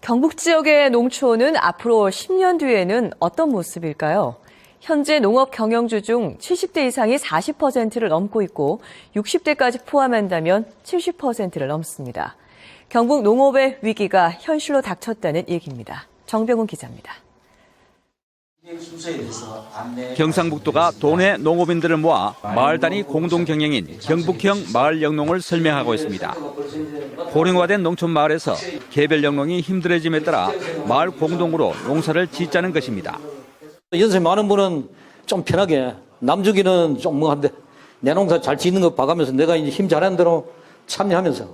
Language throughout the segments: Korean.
경북 지역의 농촌은 앞으로 10년 뒤에는 어떤 모습일까요? 현재 농업 경영주 중 70대 이상이 40%를 넘고 있고 60대까지 포함한다면 70%를 넘습니다. 경북 농업의 위기가 현실로 닥쳤다는 얘기입니다. 정병훈 기자입니다. 경상북도가 도내 농업인들을 모아 마을 단위 공동 경영인 경북형 마을 영농을 설명하고 있습니다. 고령화된 농촌 마을에서 개별 영농이 힘들어짐에 따라 마을 공동으로 농사를 짓자는 것입니다. 연세 많은 분은 좀 편하게 남주기는 좀 뭐한데 내 농사 잘 짓는 거 봐가면서 내가 이제 힘 잘하는 대로 참여하면서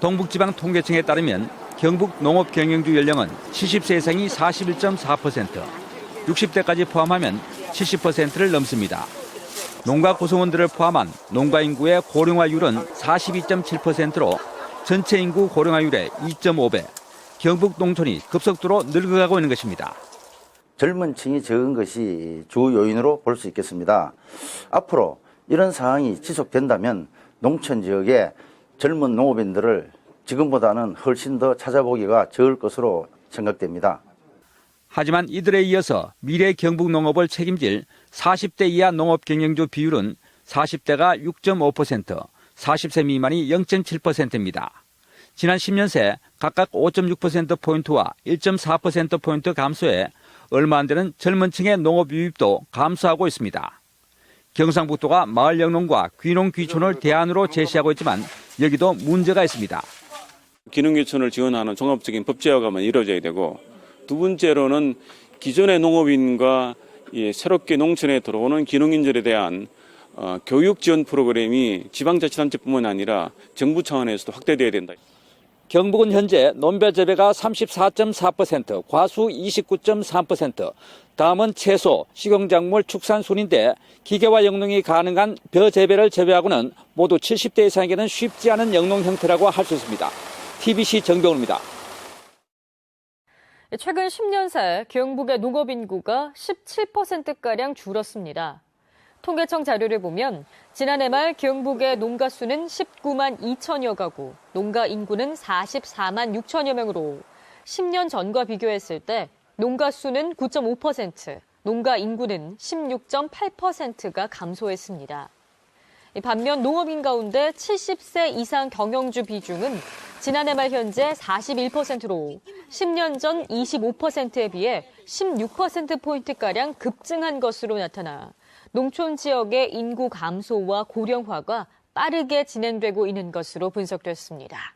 동북지방 통계청에 따르면 경북 농업 경영주 연령은 70세 이상이 41.4%, 60대까지 포함하면 70%를 넘습니다. 농가 구성원들을 포함한 농가 인구의 고령화율은 42.7%로 전체 인구 고령화율의 2.5배, 경북 농촌이 급속도로 늙어가고 있는 것입니다. 젊은 층이 적은 것이 주 요인으로 볼 수 있겠습니다. 앞으로 이런 상황이 지속된다면 농촌 지역의 젊은 농업인들을 지금보다는 훨씬 더 찾아보기가 적을 것으로 생각됩니다. 하지만 이들에 이어서 미래 경북 농업을 책임질 40대 이하 농업 경영주 비율은 40대가 6.5%, 40세 미만이 0.7%입니다. 지난 10년 새 각각 5.6%포인트와 1.4%포인트 감소해 얼마 안 되는 젊은 층의 농업 유입도 감소하고 있습니다. 경상북도가 마을 영농과 귀농 귀촌을 대안으로 제시하고 있지만 여기도 문제가 있습니다. 기능유천을 지원하는 종합적인 법제화가 이루어져야 되고 두 번째로는 기존의 농업인과 이 새롭게 농촌에 들어오는 기농인들에 대한 어, 교육 지원 프로그램이 지방자치단체뿐만 아니라 정부 차원에서도 확대돼야 된다. 경북은 현재 논벼 재배가 34.4%, 과수 29.3%, 다음은 채소, 식용작물, 축산순인데 기계화 영농이 가능한 벼 재배를 제외하고는 모두 70대 이상에게는 쉽지 않은 영농 형태라고 할 수 있습니다. TBC 정병훈입니다. 최근 10년 새 경북의 농업 인구가 17%가량 줄었습니다. 통계청 자료를 보면 지난해 말 경북의 농가 수는 19만 2천여 가구, 농가 인구는 44만 6천여 명으로 10년 전과 비교했을 때 농가 수는 9.5%, 농가 인구는 16.8%가 감소했습니다. 반면 농업인 가운데 70세 이상 경영주 비중은 지난해 말 현재 41%로 10년 전 25%에 비해 16%포인트가량 급증한 것으로 나타나 농촌 지역의 인구 감소와 고령화가 빠르게 진행되고 있는 것으로 분석됐습니다.